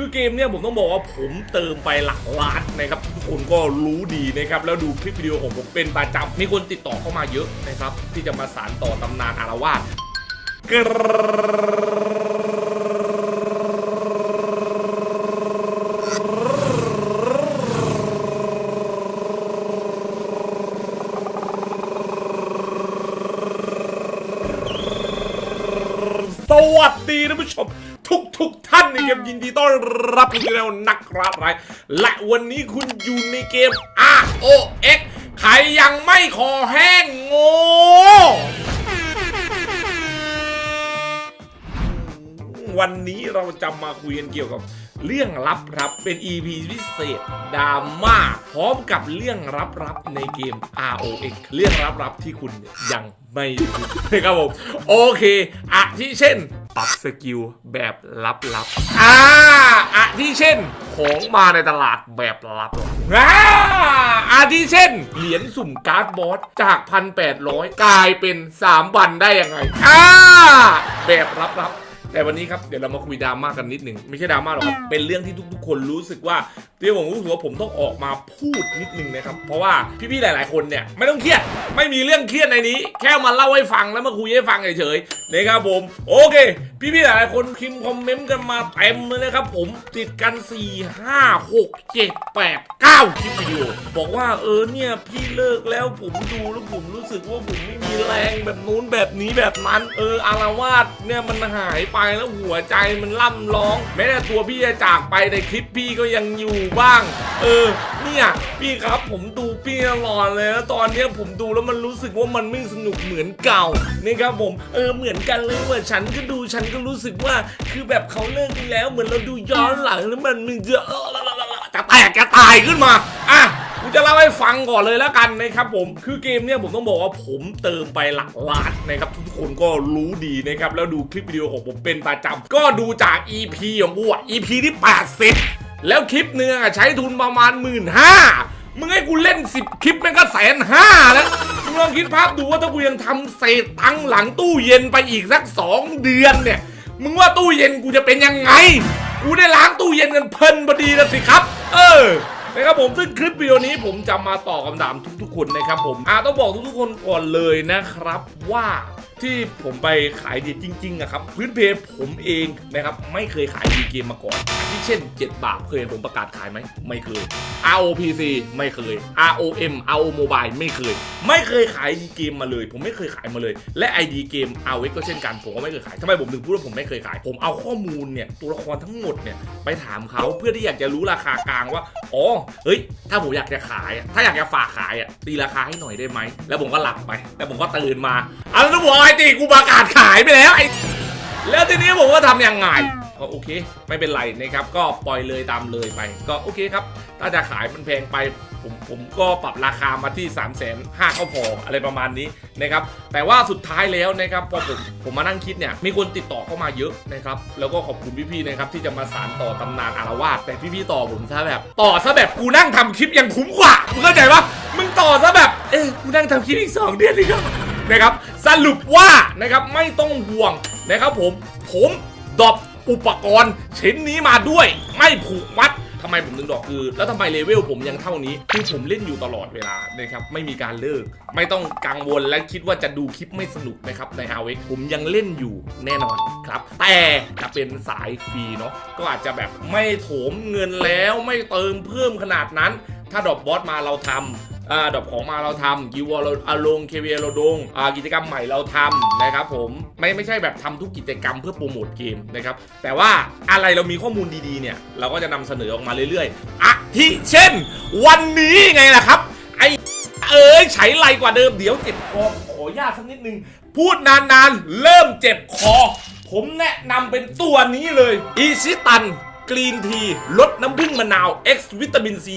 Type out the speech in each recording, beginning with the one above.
คือเกมเนี่ยผมต้องบอกว่าผมเติมไปหลักล้านนะครับทุกคนก็รู้ดีนะครับแล้วดูคลิปวิดีโอของผมเป็นประจำมีคนติดต่อเข้ามาเยอะนะครับที่จะมาสานต่อตำนานอารวาสกรสวัสดีท่านผู้ชม ทุกท่านนะครับยินดีต้อนรับคุณแล้วนักราไรและวันนี้คุณอยู่ในเกม R O X ใครยังไม่คอแห้งโง่วันนี้เราจะมาคุยกันเกี่ยวกับเรื่องลับๆเป็น EP พิเศษดราม่าพร้อมกับเรื่องลับๆในเกม ROX เรื่องลับๆที่คุณยังไม่รู้นะครับผมโอเคอาทิเช่น ปรับสกิลแบบลับๆอ่าอาทิเช่น ของมาในตลาดแบบลับๆอ่าอาทิเช่น เหรียญสุ่มการ์ดบอสจาก 1,800 กลายเป็น3วันได้ยังไงอ่าแบบลับๆ แต่วันนี้ครับเดี๋ยวเรามาคุยดราม่ากันนิดหนึ่งไม่ใช่ดราม่าหรอกครับเป็นเรื่องที่ทุก ๆ คนรู้สึกว่าเดี๋ยวผมรู้สึกว่าผมต้องออกมาพูดนิดนึงนะครับเพราะว่าพี่ๆหลาย ๆคนเนี่ยไม่ต้องเครียดไม่มีเรื่องเครียดในนี้ แค่มาเล่าให้ฟังแล้วมาคุยให้ฟังเฉยๆนะครับผม โอเค พี่ๆหลายๆคนพิมพ์คอมเมนต์กันมาเต็มเลยนะครับผมติดกัน 4 5 6 7 8 9คลิปวิดีโอบอกว่าเออเนี่ยพี่เลิกแล้วผมดูแล้วผมรู้สึกว่าผมไม่มีแรงแบบนู้นแบบนี้แบบนั้น เอออารวาสเนี่ยมันหายไปแล้วหัวใจมันล่ำร้อง แม้แต่ตัวพี่จะจากไปในคลิปพี่ก็ยังอยู่บ้าง เออ เนี่ย พี่ครับผมดูพี่ตลอดเลยแล้วตอนนี้ผมดูแล้วมันรู้สึกว่ามันไม่สนุกเหมือนเก่านี่ครับผมเออเหมือนกันเลยว่าฉันก็ดูฉันก็รู้สึกว่า คือแบบเขาเลิกไปแล้วเหมือนเราดูย้อนหลังแล้วมันมันจะเออจะแตกจะตายขึ้นมาอะ กูจะเล่าให้ฟังก่อนเลยแล้วกันนะครับผมคือเกมเนี่ยผมต้องบอกว่าผมเติมไปหลักล้านนะครับทุกคนก็รู้ดีนะครับแล้วดูคลิปวิดีโอของผมเป็นประจำก็ดูจาก EP ของกูอะ EP ที่80แล้วคลิปเนื้อใช้ทุนประมาณหมื่นห้ามึงให้กูเล่น 10 คลิปแม่งก็แสนห้าแล้วมึงลองคิดภาพดูว่าถ้ากูยังทำเศษตังหลังตู้เย็นไปอีกสัก 2 เดือนเนี่ยมึงว่าตู้เย็นกูจะเป็นยังไง กูได้ล้างตู้เย็นกันเพลินพอดีแล้วสิครับ เออ นะครับผมซึ่งคลิปวิดีโอนี้ผมจะมาตอบคำถามทุกๆคนนะครับผมอ่าต้องบอกทุกๆคนก่อนเลยนะครับว่า ที่ผมไปขายดีจริงๆอะครับพื้นเพผมเองนะครับไม่เคยขายดีเกมมาก่อนที่เช่น 7 บาทเคยผมประกาศขายไหมไม่เคย ROPC ไม่เคย ROM RO Mobile ไม่เคย ไม่เคยขายดีเกมมาเลย ผมไม่เคยขายมาเลย และ ID เกม RX ก็เช่นกันผมก็ไม่เคยขายทำไมผมถึงพูดว่าผมไม่เคยขาย ผมเอาข้อมูลเนี่ยตัวละครทั้งหมดเนี่ยไปถามเขาเพื่อที่อยากจะรู้ราคากลางว่าอ๋อเฮ้ย ถ้าผมอยากจะขาย ถ้าอยากจะฝากขายอะตีราคาให้หน่อยได้ไหมแล้วผมก็หลับไปแล้วผมก็ตื่นมาเอาแล้วบอกตีกูประกาศขายไปแล้วไอ้แล้วทีนี้ผมก็ทำยังไงก็โอเค ไม่เป็นไรนะครับ ก็ปล่อยเลยตามเลยไป ก็โอเคครับ ถ้าจะขายมันแพงไป ผมผมก็ปรับราคามาที่3 5 0 0 0 0ก็พออะไรประมาณนี้นะครับ แต่ว่าสุดท้ายแล้วนะครับพอผมผมมานั่งคิดเนี่ย มีคนติดต่อเข้ามาเยอะนะครับ แล้วก็ขอบคุณพี่ๆนะครับ ที่จะมาสานต่อตำนานอารวาสแต่พี่ๆต่อผมซะแบบ ต่อซะแบบกูนั่งทำคลิปยังคุ้มกว่ามึงเข้าใจปะมึงต่อซะแบบเอ๊กูนั่งทำคลิปอีกสองเดือนเลยครับ นะครับสรุปว่านะครับไม่ต้องห่วงนะครับผมผมดรอปอุปกรณ์ชิ้นนี้มาด้วย ไม่ผูกมัดทำไมผมถึงดรอปคือ แล้วทำไมเลเวลผมยังเท่านี้ คือผมเล่นอยู่ตลอดเวลานะครับ ไม่มีการเลิก ไม่ต้องกังวลและคิดว่าจะดูคลิปไม่สนุกนะครับใน r อผมยังเล่นอยู่แน่นอนครับ แต่จะเป็นสายฟรีเนาะก็อาจจะแบบไม่โถมเงินแล้วไม่เติมเพิ่มขนาดนั้น ถ้าดรอปบอสมาเราทำอ่าดอกของมาเราทำกิวเราอาลงเคเวเราดงอ่ากิจกรรมใหม่เราทำนะครับผมไม่ไม่ใช่แบบทำทุกกิจกรรมเพื่อโปรโมทเกมนะครับแต่ว่าอะไรเรามีข้อมูลดีๆเนี่ยเราก็จะนำเสนอออกมาเรื่อยๆอาทิเช่น วันนี้ไงล่ะครับไอเอ้ยใช้ไรกว่าเดิมเดี๋ยวเจ็บคอขออนุญาตสักนิดนึงพูดนานๆเริ่มเจ็บคอ ผมแนะนำเป็นตัวนี้เลยอีชิตัน กรีนทีลดน้ำผึ้งมะนาว X วิตามินซี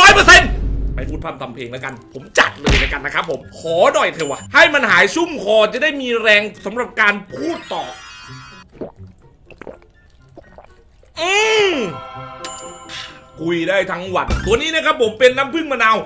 200%ไม่พูดพร่ำทำเพลงแล้วกัน ผมจัดเลยแล้วกันนะครับผม ขอหน่อยเถอะวะ ให้มันหายชุ่มคอจะได้มีแรงสำหรับการพูดต่อ อืมคุยได้ทั้งวัน ตัวนี้นะครับผมเป็นน้ำผึ้งมะนาว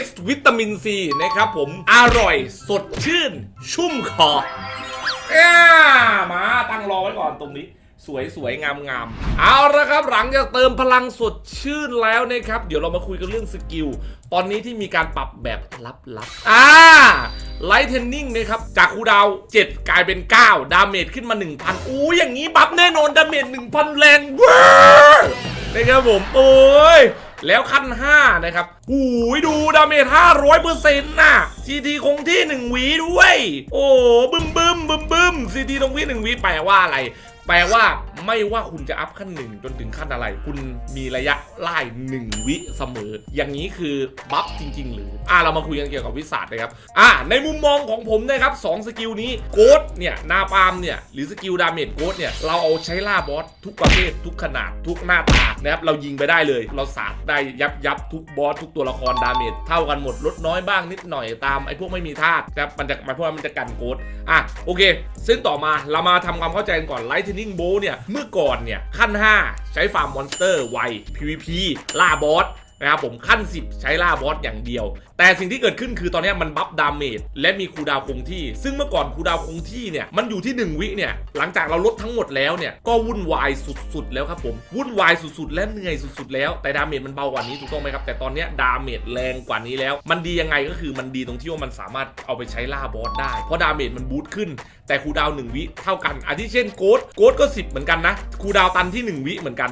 X วิตามินซีนะครับผมอร่อยสดชื่น ชุ่มคออามาตั้งรอไว้ก่อนตรงนี้ สวยสวยงามงามเอาละครับหลังจากเติมพลังสดชื่นแล้วนะครับ เดี๋ยวเรามาคุยกันเรื่องสกิล ตอนนี้ที่มีการปรับแบบลับๆอ่าไลท์เทนนิ่งนะครับ จากคูดาว 7 กลายเป็น 9 ดาเมจขึ้นมา 1,000อู้อย่างนี้บัฟแน่นอน ดาเมจ 1,000 แรงเว้ยนะครับผม โอ้ยแล้วขั้น 5 นะครับหูยดูดาเมจ500เปอร์เซ็นต์น่ะซีทีคงที่ 1 วีด้วย โอ้บึมบึมบึมบึมซีทีตรงที่1วีแปลว่าอะไร แปลว่า ไม่ว่าคุณจะอัพขั้นหนึ่งจนถึงขั้นอะไร คุณมีระยะไล่หนึ่งวิเสมอ อย่างนี้คือบัฟจริง ๆ หรืออะเรามาคุยกันเกี่ยวกับวิสาสนะครับอะในมุมมองของผมนะครับสองสกิลนี้โกดเนี่ยนาปามเนี่ยหรือสกิลดาเมจโกดเนี่ยเราเอาใช้ล่าบอสทุกประเภททุกขนาดทุกหน้าตานะครับเรายิงไปได้เลย เราสาดได้ยับยับทุกบอสทุกตัวละครดาเมจเท่ากันหมดลดน้อยบ้างนิดหน่อยตามไอ้พวกไม่มีธาตุนะครับมันจะมันพวกมันจะกันโกดอะโอเค ซึ่งต่อมาเรามาทำความเข้าใจกันก่อนไลท์เทนนิ่งโบเนี่ยมื่อก่อนเนี่ย ขั้น 5 ใช้ฟาร์มมอนสเตอร์ไว PVP ล่าบอสนะครับผมขั้น 10 ใช้ล่าบอสอย่างเดียวแต่สิ่งที่เกิดขึ้นคือตอนนี้มันบัฟดาเมจและมีคูดาวคงที่ ซึ่งเมื่อก่อนคูดาวคงที่เนี่ยมันอยู่ที่ 1 วิเนี่ยหลังจากเราลดทั้งหมดแล้วเนี่ยก็วุ่นวายสุดๆ แล้วครับผมวุ่นวายสุดๆ และเหนื่อยสุดๆ แล้วแต่ดาเมจมันเบากว่านี้ถูกต้องไหมครับแต่ตอนนี้ดาเมจแรงกว่านี้แล้ว มันดียังไงก็คือมันดีตรงที่ว่ามันสามารถเอาไปใช้ล่าบอสได้เพราะดาเมจมันบูตขึ้น แต่คูดาวน์1วิเท่ากันอาทิเช่นโกดโกดก็ 10 เหมือนกันนะคูดาวตันที่ 1 วิเหมือนกัน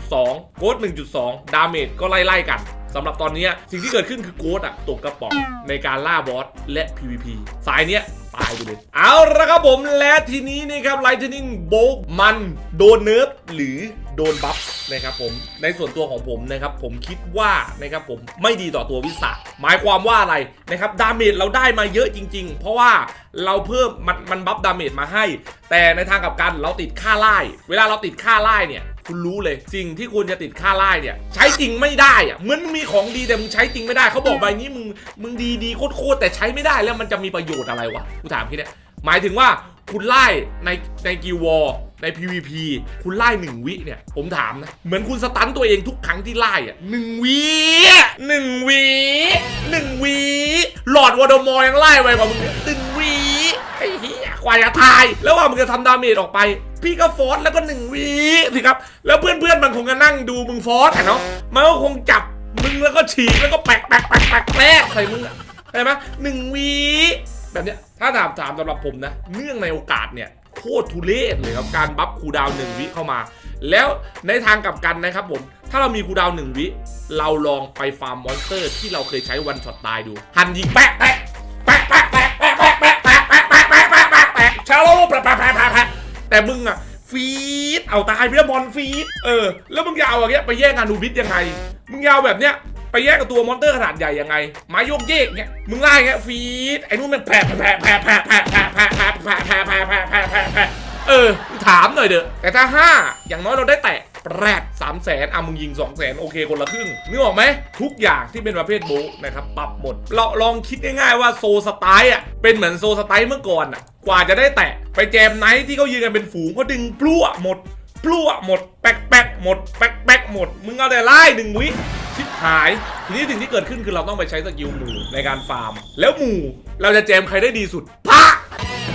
1.2 โกด1.2 ดาเมจก็ไล่ๆกัน สำหรับตอนนี้สิ่งที่เกิดขึ้นคือโกดอะตกกระป๋องในการล่าบอสและ PVP สายเนี้ยตายไปเลย เอาละครับผมและทีนี้นะครับไลท์เทนนิ่งโบกมันโดนเนิร์ฟหรือโดนบัฟนะครับผมในส่วนตัวของผมนะครับผมคิดว่านะครับผมไม่ดีต่อตัววิสาหมายความว่าอะไรนะครับดาเมจเราได้มาเยอะจริง ๆ เพราะว่าเราเพิ่มมันมันบัฟดาเมจมาให้ แต่ในทางกับกันเราติดค่าไล่เวลาเราติดค่าไล่เนี่ย คุณรู้เลย สิ่งที่คุณจะติดค่าไล่เนี่ย ใช้จริงไม่ได้อะเหมือนมึงมีของดีแต่มึงใช้จริงไม่ได้เขาบอกใบนี้มึงมึงดีดีโคตรแต่ใช้ไม่ได้แล้วมันจะมีประโยชน์อะไรวะกูถามแค่เนี้ยหมายถึงว่าคุณไล่ในในกิววอใน PVP คุณไล่หนึ่งวิเนี่ย ผมถามนะ เหมือนคุณสตันตัวเองทุกครั้งที่ไล่อะหนึ่งวิหนึ่งวิหนึ่งวิหลอดวอร์ดมอร์ยังไล่ไวกว่ามึงเนี่ยหนึ่ง อ้เหี้ยกว่าจะตาย แล้วว่ามึงจะทำดาเมจออกไป พี่ก็ฟอสแล้วก็หนึ่งวิสิครับ แล้วเพื่อนๆมันคงจะนั่งดูมึงฟอสอะเนาะ มันก็คงจับมึงแล้วก็ฉีกแล้วก็แปกแปกแปกแปกแปกใส่มึงอะใช่ไหมหนึ่งวิแบบเนี้ย ถ้าถามถามสำหรับผมนะ เนื่องในโอกาสเนี่ยโคตรทุเรศเลยครับการบัฟคูดาวหนึ่งวิเข้ามา แล้วในทางกลับกันนะครับผม ถ้าเรามีคูดาวหนึ่งวิ เราลองไปฟาร์มมอนสเตอร์ที่เราเคยใช้วันช็อตตายดู หันยิงแปะแปะ ชาโลแผลแปะแปะแปะแปะแต่มึงอะฟีดเอาตายไปแล้วบอลฟีดเออ แล้วมึงจะเอาอย่างเงี้ยไปแย่งอานูบิสยังไง มึงยาวแบบเนี้ยไปแยกกับตัวมอนเตอร์ขนาดใหญ่ยังไงไม้โยกเยกเงี้ยมึงไล่เงี้ยฟีดไอ้นู่นมันแผลแผลแผลแผลแผลแผลแผลแผลแผลแผลแผลแผลแผลแผลแผลเออถามหน่อยเด้อแต่ถ้าห้าอย่างน้อยเราได้แตะ แรดสามแสนอะมึงยิงสองแสนโอเคคนละครึ่งนึกออกไหมทุกอย่างที่เป็นประเภทโบนะครับปรับหมดเราลองคิดง่ายๆว่าโซสไตล์อะเป็นเหมือนโซสไตล์เมื่อก่อนอะกว่าจะได้แตะไปแจมไนท์ที่เขายืนกันเป็นฝูงก็ดึงพลั่วหมดพลั่วหมดแป๊กแป๊กหมดแป๊กแป๊กหมด มึงเอาแต่ไล่หนึ่งวิชิบหาย ทีนี้สิ่งที่เกิดขึ้นคือเราต้องไปใช้สกิลหมู่ในการฟาร์ม แล้วหมู่เราจะแจมใครได้ดีสุด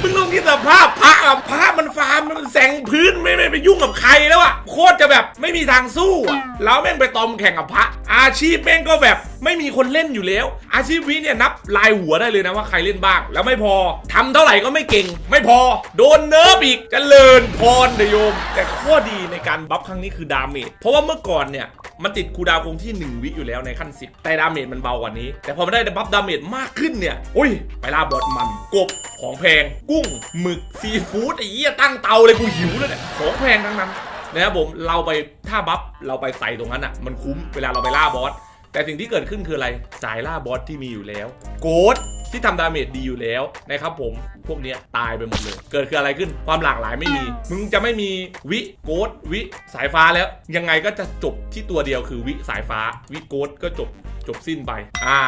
มึงลองคิดสภาพพระอะพระมันฟาร์มมันแสงพื้นไม่ไม่ไปยุ่งกับใครแล้วอะโคตรจะแบบไม่มีทางสู้อะแล้วแม่งไปตอมแข่งกับพระ อาชีพแม่งก็แบบไม่มีคนเล่นอยู่แล้ว อาชีพวิเนี่ยนับลายหัวได้เลยนะว่าใครเล่นบ้าง แล้วไม่พอทำเท่าไหร่ก็ไม่เก่ง ไม่พอ โดนเนิร์ฟอีกเจริญพรเดโยม แต่ข้อดีในการบัฟครั้งนี้คือดาเมจเพราะว่าเมื่อก่อนเนี่ย มันติดคูดาวคงที่ 1 วิอยู่แล้วในขั้น 10 แต่ดาเมจมันเบากว่านี้ แต่พอมันได้บัฟดาเมจมากขึ้นเนี่ยอุ้ย ไปล่าบอสมันกบของแพง กุ้งหมึกซีฟู้ดไอ้เหี้ยตั้งเตาเลยกูหิวเลยเนี่ยของแพงทั้งนั้นนะครับผมเราไปถ้าบัฟเราไปใส่ตรงนั้นอะ มันคุ้มเวลาเราไปล่าบอสแต่สิ่งที่เกิดขึ้นคืออะไรสายล่าบอสที่มีอยู่แล้ว โกด ที่ทำดาเมจดีอยู่แล้วนะครับผมพวกเนี้ยตายไปหมดเลย เกิดคืออะไรขึ้นความหลากหลายไม่มี มึงจะไม่มีวิโกดวิสายฟ้าแล้ว ยังไงก็จะจบที่ตัวเดียวคือวิสายฟ้า วิโกดก็จบจบสิ้นไปอ่า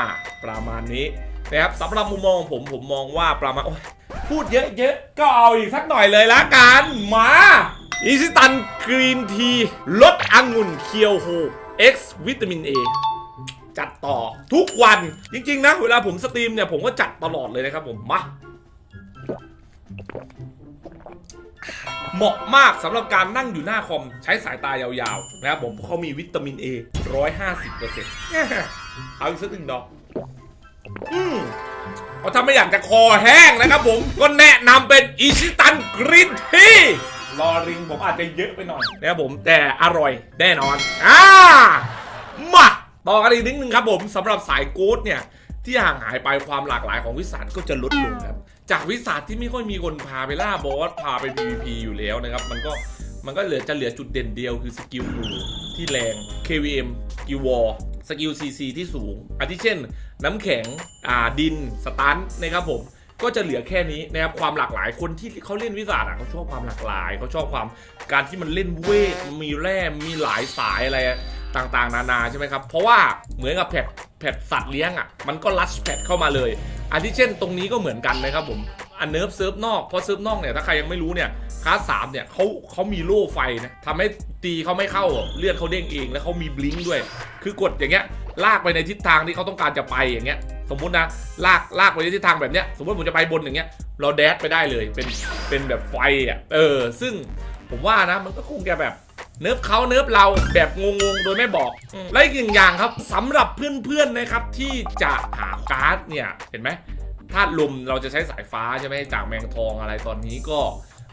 ประมาณนี้นะครับสำหรับมุมมองของผมผมมองว่าประมาณโอ๊ยพูดเยอะๆก็เอาอีกสักหน่อยเลยละกันมาอีซิตันกรีนทีลดองุ่นเคียวโฮ X วิตามิน A จัดต่อทุกวันจริงๆนะ เวลาผมสตรีมเนี่ยผมก็จัดตลอดเลยนะครับผมมาเหมาะมากสำหรับการนั่งอยู่หน้าคอมใช้สายตายาวๆ นะครับผมเพราะเขามีวิตามิน A 150เปอร์เซ็นต์เอาอีกสักหนึ่งดอก อืมเพราะถ้าไม่อยากจะคอแห้งนะครับผม ก็แนะนำเป็นอิชิตันกรีนทีรอริงผมอาจจะเยอะไปหน่อยนะครับผมแต่อร่อยแน่นอน อ่ามา ต่อกันอีกนิดนึงครับผมสำหรับสายโกดเนี่ยที่ห่างหายไปความหลากหลายของวิสานก็จะลดลงครับ จากวิสานที่ไม่ค่อยมีคนพาไปล่าบอสพาไป PVP อยู่แล้วนะครับ มันก็มันก็เหลือจะเหลือจุดเด่นเดียวคือสกิลหนูที่แรง KVM กิวอลสกิล CC ที่สูงอาทิเช่น น้ำแข็งอ่าดินสตันนะครับผมก็จะเหลือแค่นี้นะครับความหลากหลายคนที่เขาเล่นวิสาดอะเขาชอบความหลากหลายเขาชอบความการที่มันเล่นเวทมีแร่มีหลายสายอะไร ต่างๆ นานาใช่ไหมครับ เพราะว่าเหมือนกับแพทแพทสัตว์เลี้ยงอะมันก็ลัชแพทเข้ามาเลย อันที่เช่นตรงนี้ก็เหมือนกันนะครับผมอันเนิร์ฟเซิร์ฟนอกเพราะเซิร์ฟนอกเนี่ยถ้าใครยังไม่รู้เนี่ยคลาสสามเนี่ยเขาเขามีโล่ไฟนะทำให้ตีเขาไม่เข้าเลือดเขาเด้งเองแล้วเขามีบลิงก์ด้วย คือกดอย่างเงี้ยลากไปในทิศทางที่เขาต้องการจะไปอย่างเงี้ยสมมุตินะลากลากไปในทิศทางแบบเนี้ยสมมติผมจะไปบนอย่างเงี้ยเราแดดไปได้เลยเป็นเป็นแบบไฟอะเออซึ่งผมว่านะมันก็คงจะแบบ เนิร์ฟเขาเนิร์ฟเราแบบงงๆ โดยไม่บอกอืมและอีกหนึ่งอย่างครับสำหรับเพื่อนๆนะครับที่จะหาการ์ดเนี่ยเห็นไหมธาตุลมเราจะใช้สายฟ้าใช่ไหมจากแมงทองอะไรตอนนี้ก็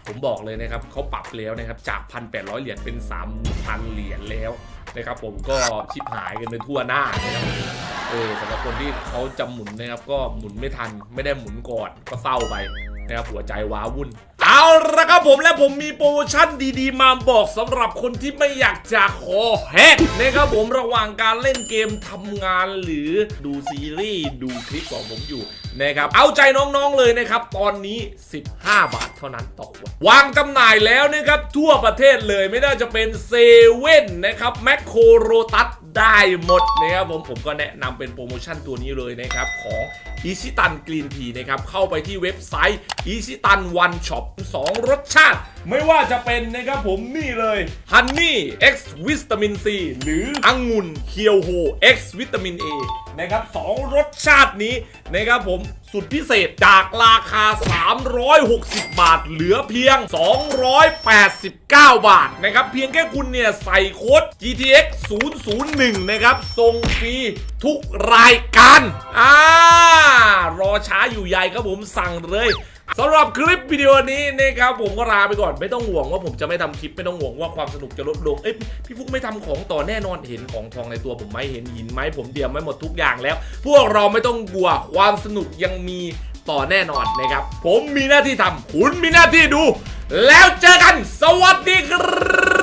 ผมบอกเลยนะครับเขาปรับแล้วนะครับจาก1,800เหรียญเป็น 3,000 เหรียญแล้วนะครับผมก็ชิบหายกันไปทั่วหน้านะครับเออสำหรับคนที่เขาจะหมุนนะครับก็หมุนไม่ทันไม่ได้หมุนก่อนก็เศร้าไปนะครับหัวใจว้าวุ่นเอา ละครับผมและผมมีโปรโมชั่นดีๆ มาบอกสำหรับคนที่ไม่อยากจะคอแฮกนะครับผมระหว่างการเล่นเกมทำงานหรือดูซีรีส์ดูคลิปของผมอยู่นะครับเอาใจน้องๆเลยนะครับ ตอนนี้ 15 บาทเท่านั้นต่อขวดวางจำหน่ายแล้วนะครับทั่วประเทศเลยไม่ว่าจะเป็นเซเว่นนะครับแมคโครโรตัส ได้หมดนะครับผมผมก็แนะนำเป็นโปรโมชั่นตัวนี้เลยนะครับ ของอีชิตันกรีนทีนะครับ เข้าไปที่เว็บไซต์อีชิตันวันช็อป2รสชาติ ไม่ว่าจะเป็นนะครับผมนี่เลยฮันนี่ X วิตามิน C หรือองุ่นเคียวโฮ X วิตามิน A นะครับสองรสชาตินี้นะครับผมสุดพิเศษจากราคา 360 บาท เหลือเพียง 289 บาทนะครับเพียงแค่คุณเนี่ยใส่โค้ด GTX 001 นะครับส่งฟรีทุกรายการอ่ารอช้าอยู่ใหญ่ครับผมสั่งเลย สำหรับคลิปวิดีโอนี้นะครับผมก็ลาไปก่อนไม่ต้องห่วงว่าผมจะไม่ทำคลิปไม่ต้องห่วงว่าความสนุกจะลดลงเอ้ยพี่ฟุกไม่ทำของต่อแน่นอนเห็นของทองในตัวผมไหมเห็นหินไหมผมเตรียมไว้หมดทุกอย่างแล้ว พวกเราไม่ต้องกลัวความสนุกยังมีต่อแน่นอนนะครับ ผมมีหน้าที่ทำคุณมีหน้าที่ดู แล้วเจอกันสวัสดีครับ